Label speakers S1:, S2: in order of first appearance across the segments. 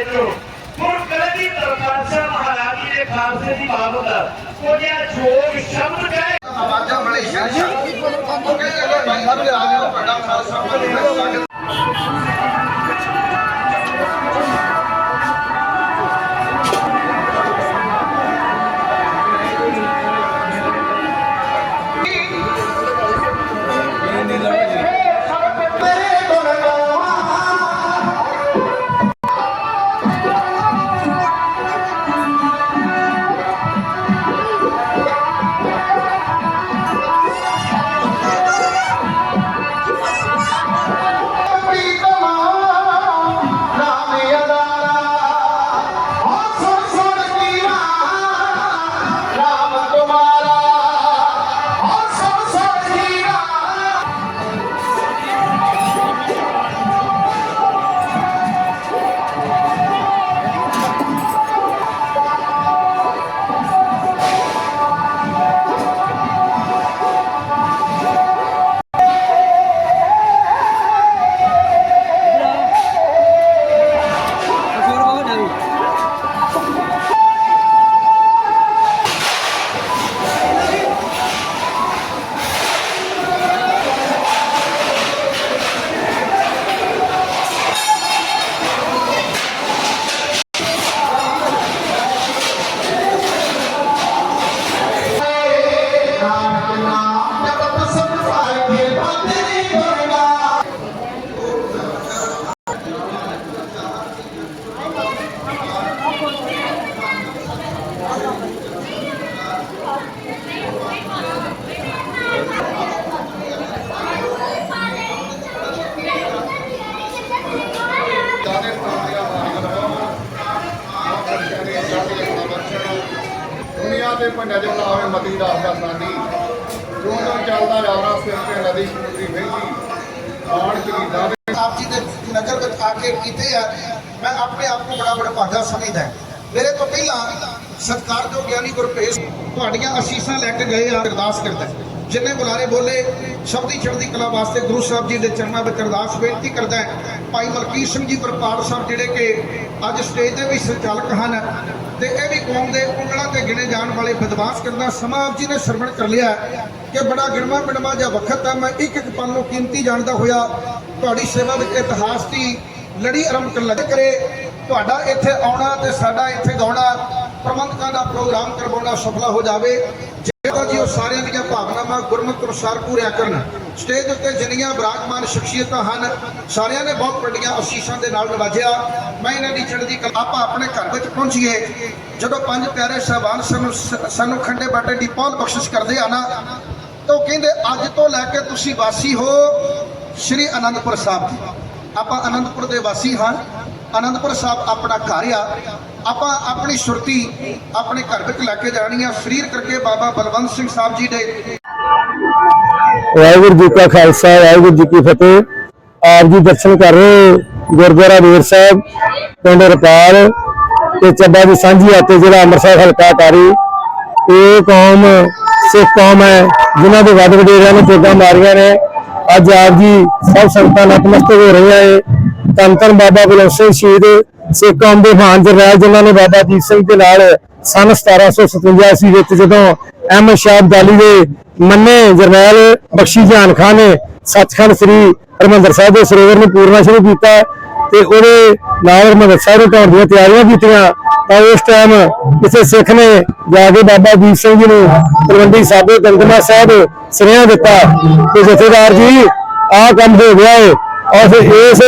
S1: ਵਿੱਚੋਂ ਹੁਣ ਕਲਗੀ ਤਰਫਾਂਸਾ ਮਹਾਰਾਜੀ ਦੇ ਖਾਲਸੇ ਦੀ ਬਾਬਤ ਉਹ ਜਿਹੜਾ ਜੋਗ ਸ਼ਬਦ ਕਹੇ
S2: ਆਵਾਜ਼ਾਂ ਬੜੇ ਸ਼ਾਹ ਉਹ ਕਹਿੰਦੇ ਭਾਈ ਸਾਹਿਬ ਦੇ ਆ ਜਾਓ ਵੱਡਾ ਖਾਲਸਾ ਦੁਨੀਆ ਦੇ ਦੇ ਬੁਲਾਵੇ ਮਤੀ ਦਾਸ ਦਾ ਸਾਡੀ। ਜੋ ਜੋ ਚੱਲਦਾ ਯਾਰਾ ਸਿਰ ਤੇ ਨਦੀ ਸਮੁੰਦਰੀ ਵਹਿੰਦੀ ਆਣ ਕਲੀਦਾ ਦੇ
S3: ਆਪ ਜੀ ਦੇ ਨਗਰ ਵਿੱਚ ਆ ਕੇ ਕੀਤੇ ਆ। ਮੈਂ ਆਪਣੇ ਆਪ ਨੂੰ ਬੜਾ ਬੜਾ ਭਾਗਾ ਸਮਝਦਾ ਮੇਰੇ ਤੋਂ ਪਹਿਲਾਂ ਸਤਿਕਾਰਯੋਗ ਗਿਆਨੀ ਗੁਰਪ੍ਰੀਤ ਤੁਹਾਡੀਆਂ ਅਸੀਸਾਂ ਲੈ ਕੇ ਗਏ ਆ, ਅਰਦਾਸ ਕਰਦਾ ਜਿੰਨੇ ਬੁਲਾਰੇ ਬੋਲੇ ਸ਼ਬਦੀ ਚੜ੍ਹਦੀ ਕਲਾ ਵਾਸਤੇ ਗੁਰੂ ਸਾਹਿਬ ਜੀ ਦੇ ਚਰਨਾਂ ਵਿੱਚ ਅਰਦਾਸ ਬੇਨਤੀ ਕਰਦਾ ਹੈ। ਭਾਈ ਮਲਕੀਤ ਸਿੰਘ ਜੀ ਵਰਪਾਲ ਸਾਹਿਬ ਜਿਹੜੇ ਕਿ ਅੱਜ ਸਟੇਜ ਦੇ ਵੀ ਸੰਚਾਲਕ ਹਨ ਤੇ ਇਹ ਵੀ ਕੌਮ ਦੇ ਉਂਗਲਾਂ ਤੇ ਗਿਣੇ ਜਾਣ ਵਾਲੇ ਬਦਮਾਸ਼ ਕਰਦਾ ਸਮਾਂ ਆਪ ਜੀ ਨੇ ਸਰਵਣ ਕਰ ਲਿਆ ਕਿ ਬੜਾ ਗਿਣਵਾ ਮਿਣਵਾ ਜਾਂ ਵਕਤ ਹੈ। ਮੈਂ ਇੱਕ ਇੱਕ ਪਲ ਨੂੰ ਕੀਮਤੀ ਜਾਣਦਾ ਹੋਇਆ ਤੁਹਾਡੀ ਸੇਵਾ ਵਿੱਚ ਇਤਿਹਾਸ ਦੀ ਲੜੀ ਆਰੰਭ ਕਰਨ ਲੱਗੇ। ਕਰੇ, ਤੁਹਾਡਾ ਇੱਥੇ ਆਉਣਾ ਤੇ ਸਾਡਾ ਇੱਥੇ ਗਾਉਣਾ ਪ੍ਰਬੰਧਕਾਂ ਦਾ ਪ੍ਰੋਗਰਾਮ ਕਰਵਾਉਣਾ ਸਫਲਾ ਹੋ ਜਾਵੇ ਜਿਹੜਾ ਜੀ ਉਹ ਸਾਰਿਆਂ ਦੀਆਂ ਭਾਵਨਾਵਾਂ ਗੁਰਮਤਿ ਅਨੁਸਾਰ ਪੂਰੀਆਂ ਕਰਨ। ਸਟੇਜ ਉੱਤੇ ਜਿੰਨੀਆਂ ਬਿਰਾਜਮਾਨ ਸ਼ਖਸੀਅਤਾਂ ਹਨ, ਸਾਰਿਆਂ ਨੇ ਬਹੁਤ ਵੱਡੀਆਂ ਅਸੀਸਾਂ ਦੇ ਨਾਲ ਨਵਾਜਿਆ। ਮੈਂ ਇਹਨਾਂ ਦੀ ਚੜ੍ਹਦੀ ਕਲਾ ਆਪਾਂ ਆਪਣੇ ਘਰ ਵਿੱਚ ਪਹੁੰਚੀਏ। ਜਦੋਂ ਪੰਜ ਪਿਆਰੇ ਸਾਹਿਬਾਨ ਸਾਨੂੰ ਸਾਨੂੰ ਖੰਡੇ ਬਾਟੇ ਦੀ ਪਹੁਲ ਬਖਸ਼ਿਸ਼ ਕਰਦੇ ਆ ਨਾ, ਤਾਂ ਉਹ ਕਹਿੰਦੇ, ਅੱਜ ਤੋਂ ਲੈ ਕੇ ਤੁਸੀਂ ਵਾਸੀ ਹੋ ਸ਼੍ਰੀ ਅਨੰਦਪੁਰ ਸਾਹਿਬ ਦੀ ਆਪਾਂ ਅਨੰਦਪੁਰ ਦੇ ਵਾਸੀ ਹਾਂ। ਅਨੰਦਪੁਰ ਸਾਹਿਬ ਆਪਣਾ ਘਰ ਆ। ਆਪਾਂ ਆਪਣੀ ਸੁਰਤੀ ਆਪਣੇ ਘਰ ਵਿੱਚ ਲੈ ਕੇ ਜਾਣੀ ਆ। ਸਰੀਰ ਕਰਕੇ ਬਾਬਾ ਬਲਵੰਤ ਸਿੰਘ ਸਾਹਿਬ ਜੀ ਦੇ
S4: ਵਾਹਿਗੁਰੂ ਜੀ ਕਾ ਖਾਲਸਾ, ਵਾਹਿਗੁਰੂ ਜੀ ਕੀ ਫਤਿਹ। ਆਪ ਜੀ ਦਰਸ਼ਨ ਕਰ ਰਹੇ ਗੁਰਦੁਆਰਾ ਵੀਰ ਸਾਹਿਬ, ਪਿੰਡ ਰਪਾਲ ਤੇ ਚੱਬਾ ਦੀ ਸਾਂਝੀ ਆਤੇ ਜ਼ਿਲ੍ਹਾ ਅੰਮ੍ਰਿਤਸਰ ਹਲਕਾ ਕਾਰੀ ਇਹ ਕੌਮ, ਸਿੱਖ ਕੌਮ ਹੈ, ਜਿਨ੍ਹਾਂ ਦੇ ਵੱਡ ਵਡੇਰਿਆਂ ਨੇ ਪੇਗਾਂ ਮਾਰੀਆਂ ਨੇ। ਅੱਜ ਆਪ ਜੀ ਸਭ ਸੰਗਤਾਂ ਨਤਮਸਤਕ ਹੋ ਰਹੀਆਂ ਏ ਧੰਨ ਧੰਨ ਬਾਬਾ ਬਲਵੰਤ ਸਿੰਘ ਸ਼ਹੀਦ ਸਿੱਖ ਕੌਮ ਦੇ ਮਹਾਨ ਜਰਨੈਲ ਜਿਨ੍ਹਾਂ ਨੇ ਬਾਬਾ ਜੀਤ ਸਿੰਘ ਦੇ ਨਾਲ ਸਨ 1757 ਈਸਵੀ ਵਿੱਚ ਜਦੋਂ ਅਹਿਮਦ ਸ਼ਾਹ ਅਬਦਾਲੀ ਦੇ ਮੰਨੇ ਜਰਨੈਲ ਬਖਸ਼ੀ ਜਾਨ ਖਾਨ ਨੇ ਸੱਚਖੰਡ ਸ੍ਰੀ ਹਰਿਮੰਦਰ ਸਾਹਿਬ ਦੇ ਸਰੋਵਰ ਨੂੰ ਪੂਰਨਾ ਸ਼ੁਰੂ ਕੀਤਾ ਤੇ ਉਹਦੇ ਨਾਲ ਹਰਿਮੰਦਰ ਸਾਹਿਬ ਨੂੰ ਢਾਉਣ ਦੀਆਂ ਤਿਆਰੀਆਂ ਕੀਤੀਆਂ, ਤਾਂ ਉਸ ਟਾਈਮ ਕਿਸੇ ਸਿੱਖ ਨੇ ਜਾ ਕੇ ਬਾਬਾ ਦੀਪ ਸਿੰਘ ਜੀ ਨੂੰ ਤਲਵੰਡੀ ਸਾਬੋ ਦੰਦਮਾ ਸਾਹਿਬ ਸੁਨੇਹਾ ਦਿੱਤਾ ਕਿ ਜਥੇਦਾਰ ਜੀ, ਆਹ ਕੰਮ ਹੋ ਗਿਆ ਹੈ ਔਰ ਇਸ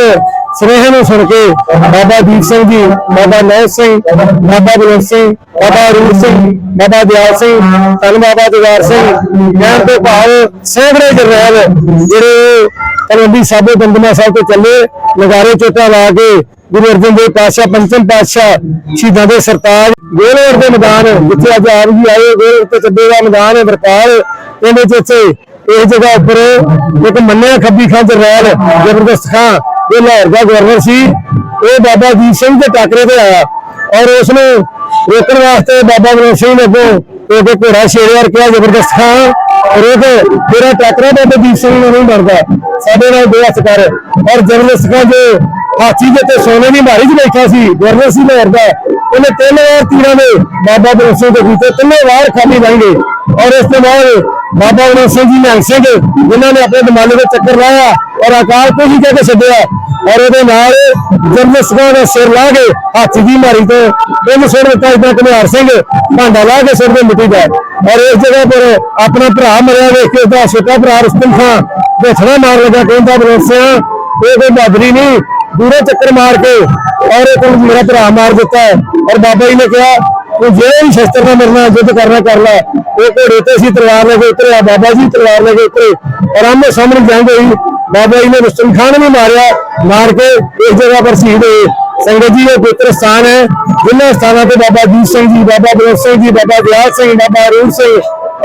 S4: ਸੁਨੇਹੇ ਨੂੰ ਸੁਣ ਕੇ ਬਾਬਾ ਦੀਪ ਸਿੰਘ ਜੀ, ਬਾਬਾ ਨਹਿ ਸਿੰਘ, ਬਾਬਾ ਬਲਵੰਤ ਸਿੰਘ, ਬਾਬਾ ਰੂਪ ਸਿੰਘ, ਬਾਬਾ ਦਿਆਲ ਸਿੰਘ, ਧੰਨ ਬਾਬਾ ਜਵਾਰ ਸਿੰਘ, ਕਹਿਣ ਤੋਂ ਭਾਵ ਸੈਂਕੜੇ ਜਰਨੈਲ ਜਿਹੜੇ ਤਲਵੰਡੀ ਸਾਬੋ ਦੰਦਮਾ ਸਾਹਿਬ ਤੋਂ ਚੱਲੇ, ਨਗਾਰੇ ਚੋਟਾ ਲਾ ਕੇ ਗੁਰੂ ਅਰਜਨ ਦੇਵ ਪਾਤਸ਼ਾਹ, ਪੰਚਮ ਪਾਤਸ਼ਾਹ ਸ਼ਹੀਦਾਂ ਦੇ ਸਰਤਾਜ ਗੋਲਵਰ ਦੇ ਮੈਦਾਨ ਜਿੱਥੇ ਅੱਜ ਆਪ ਜੀ ਆਏ ਗੋਲਵਰ ਤੇ ਚੱਡੇ ਦਾ ਮੈਦਾਨ ਹੈ ਵਰਪਾਲ ਇਹਦੇ ਚ ਇੱਥੇ, ਇਸ ਜਗ੍ਹਾ ਉੱਪਰ ਇੱਕ ਮੰਨਿਆ ਖੱਬੀ ਖਾਂ ਜਰਨੈਲ ਜ਼ਬਰਦਸਤ ਖਾਂ ਇਹ ਲਾਹੌਰ ਦਾ ਗਵਰਨਰ ਸੀ, ਇਹ ਬਾਬਾ ਜੀਤ ਸਿੰਘ ਦੇ ਟਾਕਰੇ ਤੇ ਆਇਆ ਔਰ ਉਸ ਨੂੰ ਰੋਕਣ ਵਾਸਤੇ ਬਾਬਾ ਬਲਵੰਤ ਸਿੰਘ ਨੇ ਅੱਗੋਂ ਉਹ ਘੋੜਾ ਸ਼ੇਰਵਾਰ ਕਿਹਾ, ਜ਼ਬਰਦਸਤ ਖਾਂ। ਰੋਕ ਤੇਰਾ ਟਾਕਰਾ ਬਾਬਾ ਜੀਤ ਸਿੰਘ ਨੂੰ ਨਹੀਂ ਬਣਦਾ। ਸਾਡੇ ਨਾਲ ਦੋ ਕਰ। ਔਰ ਜ਼ਬਰਦਸਤ ਖਾਂ ਜੋ ਹਾਥੀ ਦੇ ਤੇ ਸੋਨੇ ਦੀ ਮਾਰੀ 'ਚ ਬੈਠਾ ਸੀ ਗਵਰਨਰ ਸੀ ਲਾਹੌਰ ਦਾ, ਉਹਨੇ ਤਿੰਨ ਵਾਰ ਤੀਰਾਂ ਦੇ ਬਾਬਾ ਬਲਵੰਤ ਸਿੰਘ ਦੇ ਕੀਤੇ ਤਿੰਨੇ ਵਾਰ ਖਾਲੀ ਬਣ ਗਏ। ਔਰ ਇਸ ਤੋਂ ਬਾਅਦ ਬਾਬਾ ਬਲਵੰਤ ਸਿੰਘ ਜੀ ਨਿਹੰਗ ਸਿੰਘ, ਜਿਨ੍ਹਾਂ ਨੇ ਆਪਣੇ ਦਿਮਾਲੇ ਦੇ ਚੱਕਰ ਲਾਇਆ ਔਰ ਅਕਾਲ ਤੋਂ ਕਹਿ ਕੇ ਛੱਡਿਆ ਔਰ ਉਹਦੇ ਨਾਲ ਜਰਨਲ ਸਿੰਘ ਦਾ ਸਿਰ ਲਾ ਕੇ ਹੱਥ ਦੀ ਮਾਰੀ ਤੋਂ ਤਿੰਨ ਸਿਰ ਦਿੱਤਾ ਇਦਾਂ ਘੁਮਿਆਰ ਸਿੰਘ ਭਾਂਡਾ ਲਾ ਕੇ ਸਿਰ ਤੇ ਮਿੱਟੀ ਦਾ ਔਰ ਇਸ ਜਗ੍ਹਾ ਪਰ ਆਪਣਾ ਭਰਾ ਮਰਿਆ ਵੇਖ ਕੇ ਉਹਦਾ ਛੋਟਾ ਭਰਾ ਰੁਸਤਮ ਖਾਨ ਵੇਖਣਾ ਮਾਰ ਲੱਗਾ, ਕਹਿੰਦਾ ਬਲਵੰਤ ਸਿੰਘ ਇਹ ਕੋਈ ਬਹਾਦਰੀ ਨਹੀਂ ਦੂਰੇ ਚੱਕਰ ਮਾਰ ਕੇ ਔਰ ਇਹ ਕੋਲ ਮੇਰਾ ਭਰਾ ਮਾਰ ਦਿੱਤਾ ਹੈ। ਔਰ ਬਾਬਾ ਜੀ ਨੇ ਕਿਹਾ ਤੂੰ ਜੇ ਵੀ ਸ਼ਸਤਰ ਨਾਲ ਮਰਨਾ, ਯੁੱਧ ਕਰਨਾ, ਕਰ ਲੈ। ਉਹ ਘੋੜੇ ਤੇ ਸੀ ਤਲਵਾਰ ਲੈ ਕੇ ਉਤਰਿਆ ਬਾਬਾ ਜੀ ਤਲਵਾਰ ਲੈ ਕੇ ਉਤਰੇ। ਔਰ ਆਮੋ ਸਾਹਮਣੇ ਜਾਂਦੇ ਹੋਈ। ਬਾਬਾ ਜੀ ਨੇ ਰੁਸਤਮ ਖਾਨ ਨੂੰ ਮਾਰਿਆ, ਮਾਰ ਕੇ ਇਸ ਜਗ੍ਹਾ ਪਰ ਸ਼ਹੀਦ ਹੋਏ। ਸੰਗਤ ਜੀ, ਇਹ ਪਵਿੱਤਰ ਸਥਾਨ ਹੈ। ਜਿਨ੍ਹਾਂ ਸਥਾਨਾਂ ਤੇ ਬਾਬਾ ਜੀਤ ਸਿੰਘ ਜੀ, ਬਾਬਾ ਬਲਵੰਤ ਸਿੰਘ ਜੀ, ਬਾਬਾ ਦਿਆਲ ਸਿੰਘ, ਬਾਬਾ ਅਰੂਣ ਸਿੰਘ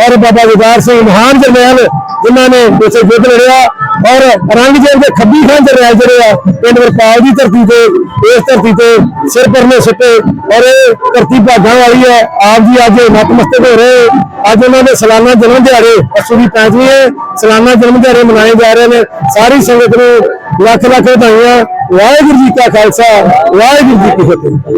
S4: ਔਰ ਬਾਬਾ ਵਿਦਾਰ ਸਿੰਘ ਮਹਾਨ ਜਰਨੈਲ, ਜਿਨ੍ਹਾਂ ਨੇ ਇੱਥੇ ਯੁੱਧ ਲੜਿਆ ਔਰ ਰੰਗਜੇਬ ਦੇ ਖੱਬੀ ਖਾਨ ਜਰਨੈਲ ਜਿਹੜੇ ਆ, ਪਿੰਡ ਵਰਪਾਲ ਦੀ ਧਰਤੀ ਤੇ, ਇਸ ਧਰਤੀ ਤੇ ਸਿਰ ਪਰਨੇ ਸਿੱਟੇ ਔਰ ਇਹ ਧਰਤੀ ਭਾਗਾਂ ਵਾਲੀ ਹੈ। ਆਪ ਜੀ ਅੱਜ ਨਤਮਸਤਕ ਹੋ ਰਹੇ। ਅੱਜ ਉਹਨਾਂ ਦੇ ਸਾਲਾਨਾ ਜਨਮ ਦਿਹਾੜੇ ਅਸੂ ਦੀ ਪੰਜਵੀਂ ਹੈ। ਸਾਲਾਨਾ ਜਨਮ ਦਿਹਾੜੇ ਮਨਾਏ ਜਾ ਰਹੇ ਨੇ। ਸਾਰੀ ਸੰਗਤ ਨੂੰ ਲੱਖ ਲੱਖ ਵਧਾਈਆਂ। ਵਾਹਿਗੁਰੂ ਜੀ ਕਾ ਖਾਲਸਾ, ਵਾਹਿਗੁਰੂ ਜੀ ਕੀ ਫਤਿਹ।